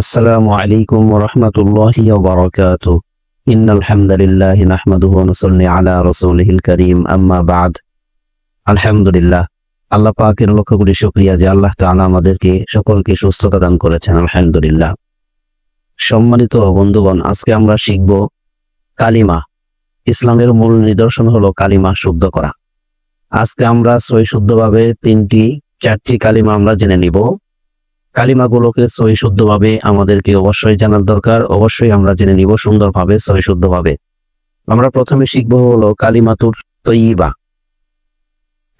আসসালামু আলাইকুম রহমতুল্লাহ বারকাত। ইন আলহামদুলিল্লাহ নাহমাদুহু নসল্লি আলা রসুলহিল করিম। আম্মা বাদ। আলহামদুলিল্লাহ, আল্লাহ পাকের লক্ষ কোটি শুক্রিয়া যে আল্লাহ তাআলা আমাদেরকে সকলকে সুস্থতা দান করেছেন। আলহামদুলিল্লাহ। সম্মানিত বন্ধুগণ, আজকে আমরা শিখব কালিমা। ইসলামের মূল নিদর্শন হলো কালিমা শুদ্ধ করা। আজকে আমরা সই শুদ্ধভাবে তিনটি, চারটি কালিমা আমরা জেনে নিব। কালিমাগুলোকে সই শুদ্ধভাবে আমাদেরকে অবশ্যই জানার দরকার। অবশ্যই আমরা জেনে নিব সুন্দরভাবে সই শুদ্ধভাবে আমরা প্রথমে শিখব হলো কালিমাতুর তৈবা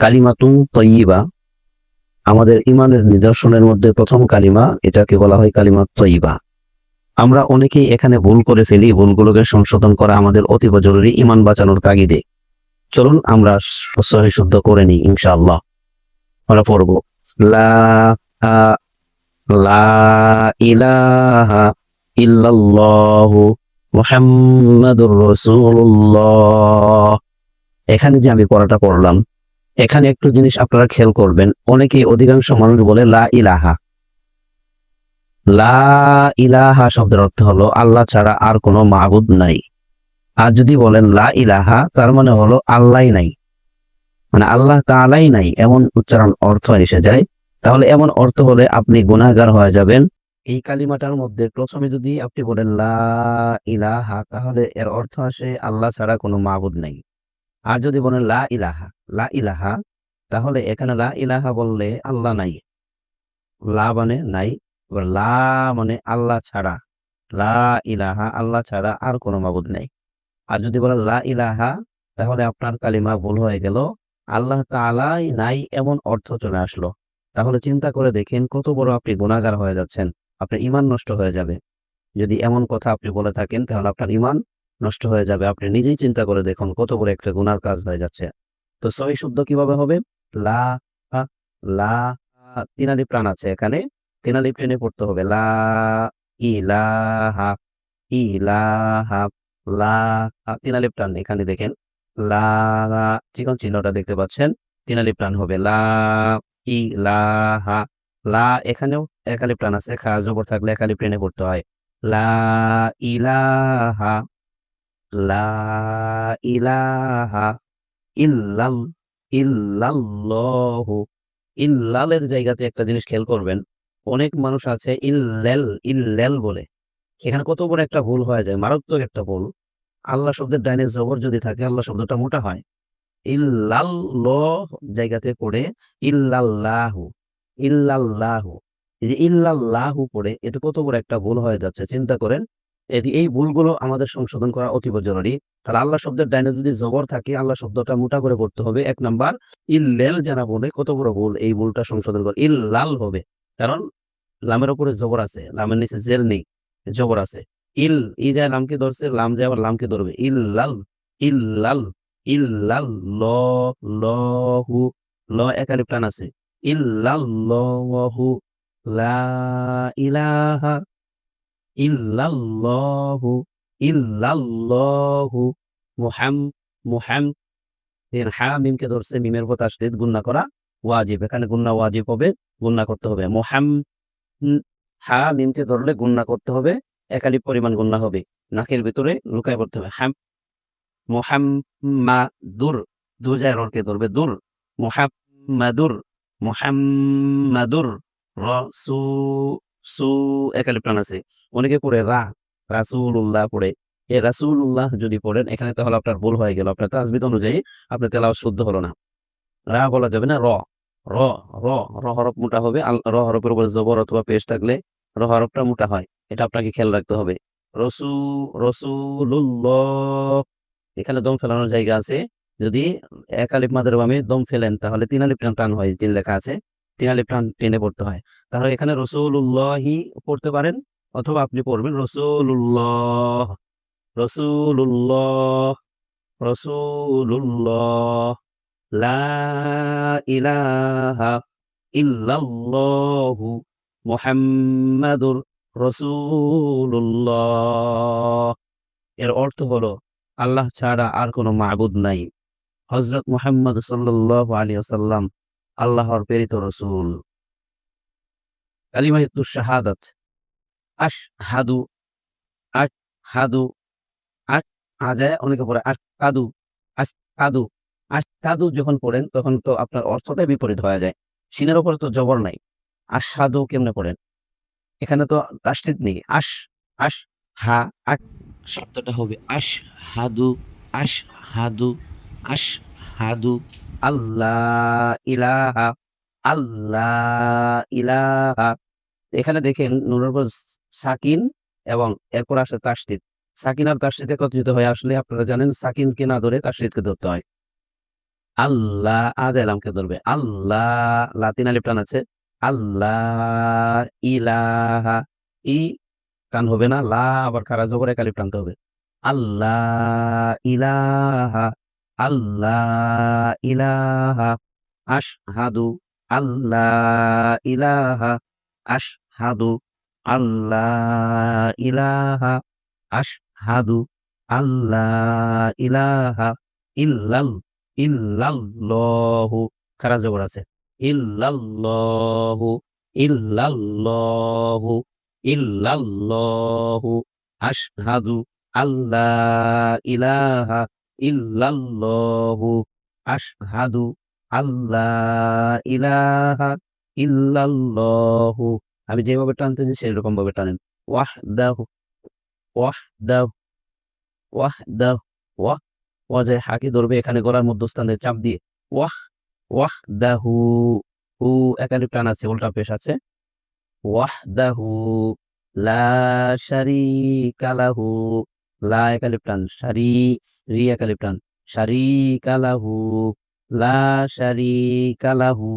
কালিমাতু তৈবা আমাদের ইমানের নিদর্শনের মধ্যে প্রথম কালিমা, এটাকে বলা হয় কালিমা তৈবা আমরা অনেকেই এখানে ভুল করে ফেলি, ভুলগুলোকে সংশোধন করা আমাদের অতীব জরুরি ইমান বাঁচানোর তাগিদে। চলুন আমরা সহি শুদ্ধ করে নিই, ইনশাআল্লাহ। আমরা পড়ব, লা এখানে যে আমি পড়াটা পড়লাম, এখানে একটু জিনিস আপনারা খেয়াল করবেন। অনেকেই অধিকাংশ মানুষ বলে লা ইলাহা। লা ইলাহা শব্দের অর্থ হলো আল্লাহ ছাড়া আর কোনো মাবুদ নাই। আর যদি বলেন লা ইলাহা, তার মানে হলো আল্লাহই নাই। মানে আল্লাহ তাআলাই নাই, এমন উচ্চারণ অর্থ এসে যায়। তাহলে এমন অর্থ হলে আপনি গুনাহগার হয়ে যাবেন। এই কালিমাটার মধ্যে প্রথমে যদি আপনি বলেন, লা ইলাহা তাহলে এর অর্থ আসে আল্লাহ ছাড়া কোনো মাবুদ নেই। আর যদি বলেন, লা ইলাহা লা ইলাহা তাহলে এখানে লা ইলাহা বললে আল্লাহ নাই। লা মানে নাই লা মানে আল্লাহ ছাড়া। লা ইলাহা আল্লাহ ছাড়া আর কোনো মাবুদ নেই। আর যদি বলেন, লা ইলাহা তাহলে আপনার কালিমা ভুল হয়ে গেল। আল্লাহ তাআলাই নাই এমন অর্থ চলে আসলো। তাহলে চিন্তা করে দেখেন কত বড় আপনি গুণাগার হয়ে যাচ্ছেন, আপনার ইমান নষ্ট হয়ে যাবে। যদি এমন কথা আপনি বলে থাকেন, তাহলে আপনার ইমান নষ্ট হয়ে যাবে। আপনি নিজেই চিন্তা করে দেখুন কত বড় একটা গুনার কাজ হয়ে যাচ্ছে। তো সহি শুদ্ধ কীভাবে হবে? লা লা তিনালি প্রাণ আছে এখানে। তিনালি প্রেনে পড়তে হবে। লা, ইলাহা ইলাহা, লা তিনালি প্রাণ। এখানে দেখেন, লা, চিকন চিহ্নটা দেখতে পাচ্ছেন। তিনালি প্রাণ হবে। লা ইলাহা লা এখানেও একালি প্রাণ আছে। খা, জবর থাকলে একালি প্রেনে পড়তে হয়। লা ইলাহা লা ইলাহা ইল্লাল, ইল্লাল্লাহু, ইল্লালের জায়গাতে একটা জিনিস খেয়াল করবেন। অনেক মানুষ আছে ইল্লেল ইল্লেল বলে। এখানে কত বড় একটা ভুল হয়ে যায়, মারাত্মক একটা ভুল। আল্লাহ শব্দের ডাইনে জবর যদি থাকে, আল্লাহ শব্দটা মোটা হয়। ইল্লাল্লাহ জায়গাতে পড়ে ইল্লাল্লাহু ইল্লাল্লাহু। এই যে ইল্লাল্লাহু পড়ে, এটা কত বড় একটা ভুল হয়ে যাচ্ছে, চিন্তা করেন। এটি এই ভুলগুলো আমাদের সংশোধন করা অতীব জরুরি। তাহলে আল্লাহ শব্দের ডাইনে যদি জবর থাকে, আল্লাহ শব্দটা মোটা করে পড়তে হবে। এক নাম্বার, ইল্লেল যারা বলে, কত বড় ভুল এই ভুলটা সংশোধন করে। ইল্লাল হবে, কারণ লামের উপরে জবর আছে, লামের নিচে জেল নেই, জবর আছে। ইল, ই যায় লামকে ধরছে, লাম যায় আবার লামকে ধরবে। ইল্লাল ইল্লাল। ইল্লাল ল লহু ল একালি প্রাণ আছে। ইল্লাল্লাহু, লা ইলাহা ইল্লাল্লাহু ইল্লাল্লাহু, মুহাম মুহাম। এর হা মিমকে ধরছে, মিমের পর তাসদিদ গুন্না করা ওয়াজিব। এখানে গুন্না ওয়াজিব হবে গুন্না করতে হবে। মুহাম হা মিমকে ধরলে গুন্না করতে হবে একালি পরিমাণ গুন্না হবে। নাকের ভিতরে লুকায় পড়তে হবে। হাম মুহাম্মাদুর দু রকে ধরবে দূর। মুহাম্মাদুর মুহাম্মাদুর রসু সু একালি প্রাণ আছে। অনেকে পড়ে রা, রাসূলুল্লাহ পড়ে। এই রাসূলুল্লাহ যদি পড়েন, এখানে তাহলে আপনার ভুল হয়ে গেল। আপনার তাজবিদ অনুযায়ী আপনার তেলাও শুদ্ধ হলো না। রা বলা যাবে না র র র র হরফ মোটা হবে। র হরফের উপরে জবর অথবা পেশ থাকলে র হরফটা মোটা হয়। এটা আপনাকে খেয়াল রাখতে হবে। রসু রসুল্লাহ এখানে দম ফেলানোর জায়গা আছে। যদি এক আলিফ মাদের বামে দম ফেলেন, তাহলে তিন আলিফ টান হয় তিন লেখা আছে। তিন আলিফ টান টেনে পড়তে হয়। তাহলে এখানে রসুল্লাহি পড়তে পারেন, অথবা আপনি পড়বেন রসুল্লাহ রসুল্লাহ রসুল্লাহ লা ইলাহা ইল্লাল্লাহু মুহাম্মাদুর রসুল্লাহ এর অর্থ হলো আল্লাহ ছাড়া আর কোনো মাবুদ নাই। হজরত মুহাম্মদ সাল্লাল্লাহু আলাইহি ওয়াসাল্লাম আল্লাহর প্রেরিত রসুল। শাহাদাত। আশ হাদু আশ হাদু আশ হাজায় অনেকে পড়ে আশ কাদু আশ কাদু আশ কাদু যখন পড়েন তখন তো আপনার অর্থটাই বিপরীত হয়ে যায়। সিনের উপরে তো জবর নাই। আশহাদু কেমনে পড়েন? এখানে তো তাসদিদ নেই। আশ আশ হা, আশ শব্দটা হবে আশ হাদু আশ হাদু আশ হাদু আল্লাহ ইলাহা আল্লাহ ইলাহা। এখানে দেখেন নুনের উপর সাকিন এবং এরপর আসে তাসদিদ। সাকিন আর তাসদিদ একত্রিত হয়, আসলে আপনারা জানেন সাকিনকে না ধরে তাসদিদকে ধরতে হয়। আল্লাহ আদ এলামকে ধরবে। আল্লাহ, লাতিন আলিফ টান আছে। আল্লাহ ইলাহা, ই কান হবে না, লা আবার খারা জবর এক টানতে হবে। আল্লাহ ইলাহা আল্লাহ ইলাহা, আশহাদু আল্লাহ ইলাহা, আশহাদু আল্লাহ ইলাহা, আশহাদু আল্লাহ ইলাহা ইল্লাল, ইল্লাল্লাহু খারা জবর আছে। ইল্লাল্লাহু ইল্লাল্লাহু ইল্লাল্লাহু আশহাদু আল্লাহ ইলাহা ইল্লাল্লাহু আশহাদু আল্লাহ ইলাহা ইল্লাল্লাহু। আমি যেভাবে টানতেছি সেরকম ভাবে টানেন। ওয়াহদাহু ওয়াহদাহু ওয়াহদাহু, ওয়াহ, ওয়াজে হাকি ধরবে এখানে গলার মধ্যস্থানে চাপ দিয়ে। ওয়াহ, ওয়াহদাহু, হু একালিপ টান আছে, উল্টা পেশ আছে। ওয়াহদাহু লা শারীকা লাহু, লা একালিপ টান শারি, রি একালিপ টান শারীকা লাহু, লা শারীকা লাহু,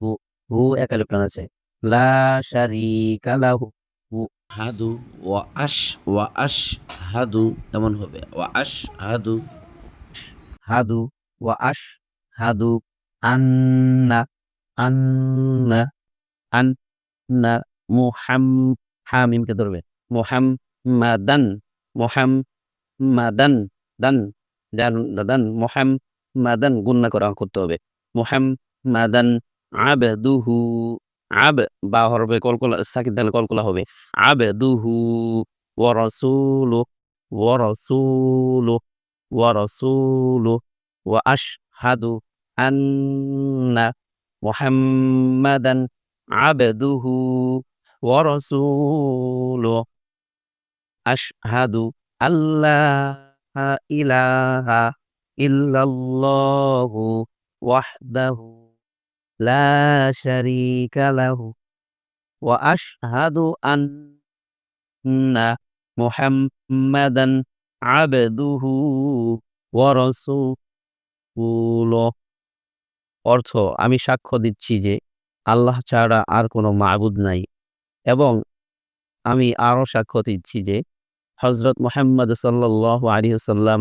হু হু একালিপ আছে, লা শারীকা লাহু, হাদু, ওয়া আশ ওয়া আশ হাদু, এমন হবে, ওয়া আশ হাদু হাদু, ওয়া আশ হাদু, আন্না আন্না আন্না মুহাম হামিমকে ধরবে। মুহাম্মাদান মুহাম্মাদান, দান দান দান মুহাম্মাদান গুন্না করা করতে হবে। মুহাম্মাদান আবদুহু, আব, বা হরবে কলকলা সাকিদ দালে কলকলা হবে। আবদুহু ওয়া রাসূলু ওয়া রাসূলু ওয়া রাসূলু ওয়া আশহাদু আন্না মুহাম্মাদান আবদুহু রাসূলু আশহাদু আল্লাহ ইলাহা ইল্লাল্লাহু ওয়াহদাহু লা শারীকা লাহু ওয়া আশহাদু আন্না মুহাম্মাদান আবদুহু ওয়া রাসূলুহু অর্থ আমি সাক্ষ্য দিচ্ছি যে আল্লাহ ছাড়া আর কোনো মাবুদ নাই। এবং আমি আরও সাক্ষ্য দিচ্ছি যে হজরত মোহাম্মদ সাল্লাহ আলী সাল্লাম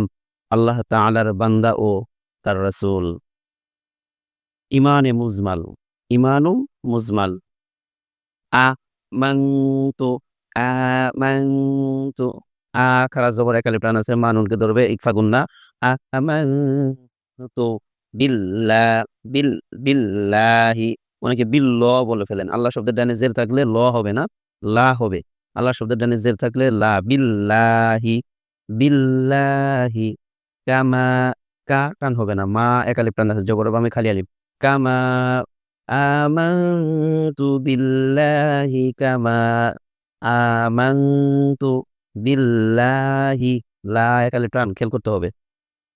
আল্লাহ তালার বান্দা ও তার রসুল। ইমানে মুজমাল ইমানু মুজমাল। আ মাংতো আ খারা জবর একালি প্রাণ আছে, মানুনকে ধরবে, ইকফা গুন্না। আ মাংতো বিল্লা, বিল, বিল্লাহি। অনেকে ল বলে ফেলেন। আল্লাহ শব্দের ডানে জের থাকলে ল হবে না, লা হবে। আল্লাহ শব্দের ডানে জের থাকলে লা। বিল্লাহি বিল্লাহি, কামা, কা টান হবে না। মা একালিপ টান আছে জবর আমি খালি আলিপ। কামা, আমানতু বিল্লাহি, কামা, আমানতু বিল্লাহি। লা একালিপ টান, খেল করতে হবে।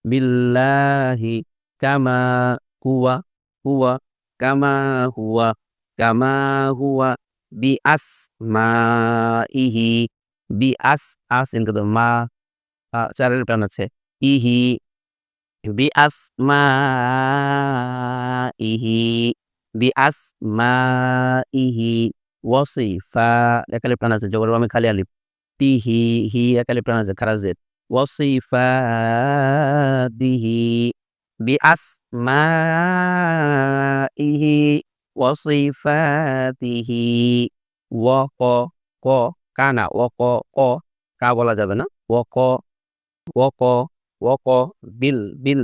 বিল্লাহি, কামা, কুয়া হুয়া কামা হুয়া কামা হুয়া বি আস মা ইহি বি আস আস ইনকে তো মা চারের প্রাণ আছে ইহি বি আস মা ইহি বি আস মা ইহি ওয়াসিফা একালে প্রাণ আছে জবর আমি খালি আলিফ তিহি হি একালে প্রাণ আছে খারাজের ওয়াসিফা দিহি ইহি ওয়াসিফাতিহি ওয়া ক ক কা না ও ক। ক কা বলা যাবে না? ও ক ও ক বিল বিল।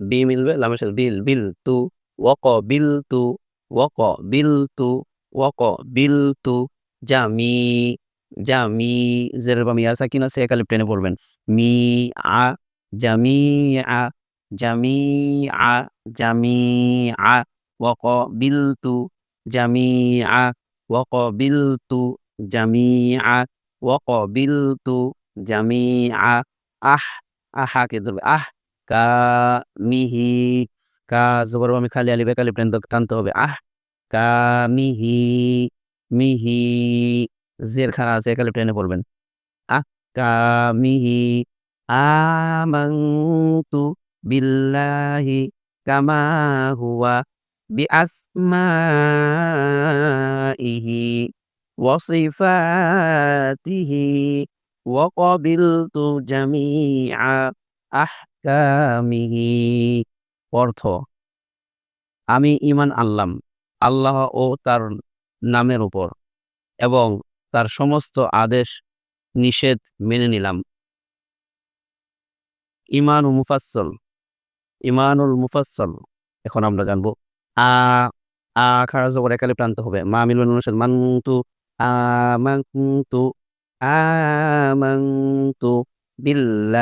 বি মিলবে, লামের সাথে বিল বিল তু। ও ক বিল তু। ও ক বিল তু। ও ক বিল তু। জামি জামি জেরের বা মিয়া সাকিন আছে একালিপ টেনে পড়বেন। মি, আ, জামি, আ জামি আ জামি আ, ওয়াক বিলতু, জামি আ, ওয়াক বিলতু, জামি আ, ওয়াক বিলতু, জামি আ, আহ, আহা, কে ধরবে? আহ, কা মিহি কা, জবর, আমি খালি আলিফ একালিপ টেন টানতে হবে। আহ, কা মিহি মিহি জের খানা আছে একালিপ টেনে পড়বেন। আহ, কা মিহি আমান্তু বিল্লাহি কামা হুয়া বিআসমাইহি ওয়াসিফাতিহি ওয়াকাবিলতু জামিআ আহকামিহি। অর্থ, আমি ইমান আনলাম আল্লাহ ও তার নামের উপর এবং তার সমস্ত আদেশ নিষেধ মেনে নিলাম। ইমানুল মুফাসসল। ইমানুল মুফাসসল। এখন আমরা জানব, আ আ খাড়া জবর একালে প্রান্ত হবে। মা মিলন অনুসাদ মানতু আমানতু আমানতু বিল্লা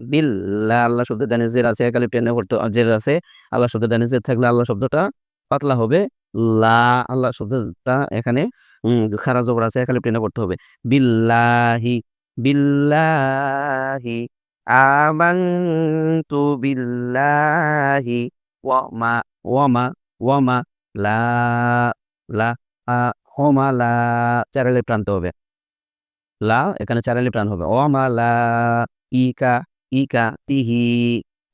বিল্লা। আল্লাহ শব্দের ডানে জের আছে, একালে টেনে পড়তে জের আছে। আল্লাহ শব্দের ডানে জের থাকলে আল্লাহ শব্দটা পাতলা হবে। লা, আল্লাহ শব্দটা এখানে, উম, খারা জবর আছে, একালে টেনে পড়তে হবে। বিল্লাহি বিল্লাহি। আমানতু বিল্লাহি ওয়ামা ওয়ামা ওয়ামা লা লা হোমা লা চারালে প্রান্ত হবে। লা, এখানে চারালে প্রাণ হবে। ওয়ামা লা ইকা ইকা তিহি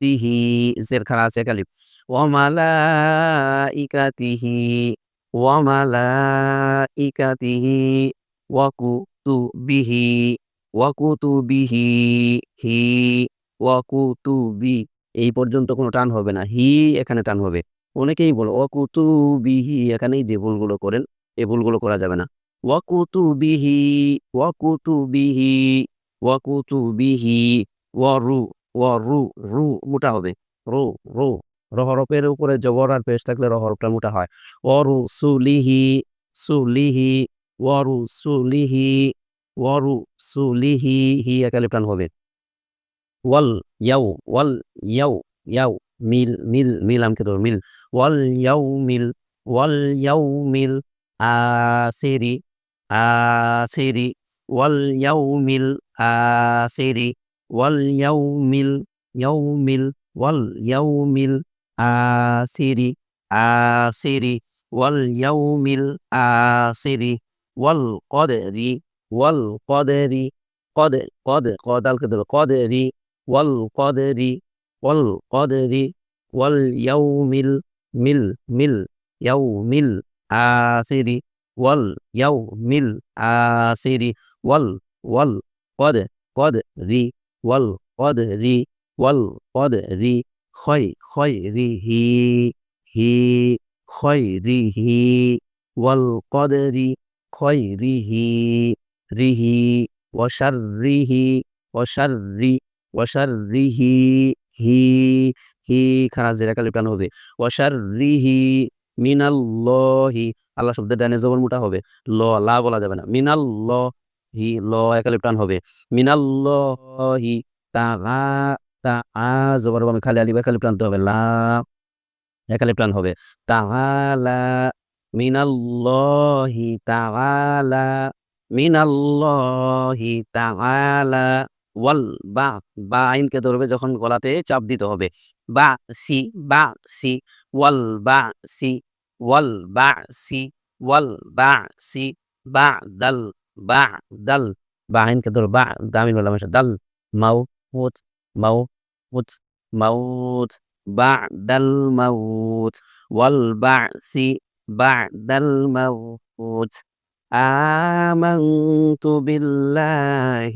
তিহি জের খারা আছে কালিপ ওয়ামা ইকা তিহি ওয়ামা ইকা তিহি ওয়াকু তু বিহি, ওয়াকুতু বিহি। হি ওয়াকুতু বি, এই পর্যন্ত কোনো টান হবে না। হি এখানে টান হবে। অনেকেই বলো ওয়াকুতু বিহি এখানেই যে ভুলগুলো করেন এই ভুলগুলো করা যাবে না। ওয়াকুতু বিহি ওয়াকুতু বিহি ওয়াকুতু বিহি ওয়ারু ওয়ারু রু মোটা হবে। রু রু রহরফের উপরে জবর আর পেশ থাকলে রহরফটা মোটা হয়। ওয়ারু সুলিহি সুলিহি ওয়ারু সুলিহি ওয়ারু সুলিহি হি একালে প্রাণ হবে। ওয়াল ইয়াউ ওয়াল ইয়াউ ইয়াউ মিল মিল মিল আমকে ধর মিল ওয়াল ইয়াউ মিল ওয়াল ইয়াউ মিল আসিরি আসিরি ওয়াল ইয়াউ মিল আসিরি ওয়াল ইয়াউ মিল ইয়াউ মিল ওয়াল ইয়াউ মিল আসিরি আসিরি ওয়াল ইয়াউ মিল আসিরি ওয়াল কদরি ওয়াল কদরি কদ কদ কদালকে ধরো কদরি ওয়াল কদরি ওয়াল কদরি ওয়াল ইয়াউমিল মিল মিল ইয়াউমিল আসিরি ওয়াল ইয়াউমিল আসিরি ওয়াল ওয়াল কদ কদ রি ওয়াল কদ রি ওয়াল কদ রি খয় খয় হি হি খয় রি হি ওয়াল কদ রি খয় রি হি রিহি হি হি খানা জেরা কালি প্রাণ হবে। ওয়াশাররিহি মিনাল্লাহি, আল্লাহ শব্দের ডানে জবর মোটা হবে। ল, লা বলা যাবে না। মিনাল্লাহি, ল একালি প্রাণ হবে। মিনাল্লাহি তাআ তা আ জবর বামে খালি আলিফ একালি প্রান্ত হবে। লা একালি প্রাণ হবে। তাআলা, মিনাল্লাহি তাআলা মিনাল্লাহি তাআলা। ওয়াল বা বা আইনকে ধরবে যখন গলাতে চাপ দিতে হবে বা সি বা সি ওয়াল বা সি ওয়াল বা সি ওয়াল বা সি বা দাল বা দাল বা আইনকে ধর বা দামিন বললাম দাল মাউ মুত মাউ মুত মাউত বা দাল মাউত ওয়াল বা সি বা দাল মাউত آمنت بالله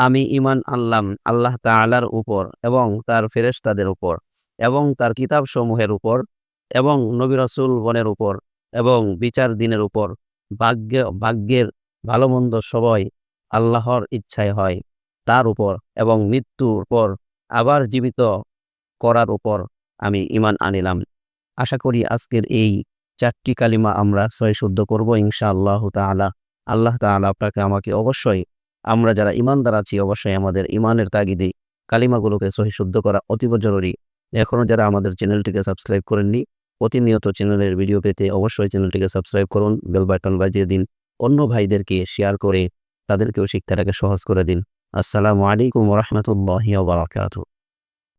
আমি ইমান আনলাম আল্লাহ তাআলার উপর এবং তার ফেরেশতাদের উপর এবং তার কিতাব সমূহের উপর এবং নবী রাসূল গণের উপর এবং বিচার দিনের উপর। ভাগ্য, ভাগ্যের ভালো মন্দ সবই আল্লাহর ইচ্ছায় হয় তার উপর এবং মৃত্যুর পর আবার জীবিত করার উপর আমি ইমান আনিলাম। আশা করি আজকের এই চারটি কালিমা আমরা সয় শুদ্ধ করব ইনশা আল্লাহ তাআলা। আল্লাহ তাআলা আপনাকে আমাকে অবশ্যই আমরা যারা ইমানদার আছি, অবশ্যই আমাদের ইমানের তাগিদে কালিমাগুলোকে সহি শুদ্ধ করা অতীব জরুরি। এখনও যারা আমাদের চ্যানেলটিকে সাবস্ক্রাইব করেননি, প্রতিনিয়ত চ্যানেলের ভিডিও পেতে অবশ্যই চ্যানেলটিকে সাবস্ক্রাইব করুন, বেল বাটন বাজিয়ে দিন। অন্য ভাইদেরকে শেয়ার করে তাদেরকেও শিক্ষাটাকে সহজ করে দিন। আসসালামু আলাইকুম রহমতুল্লাহ বারাকাতুহ।